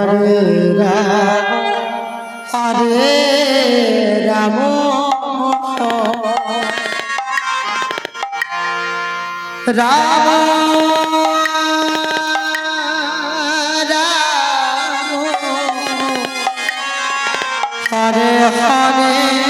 Hare Ram Hare Ram. Ram Ram. Hare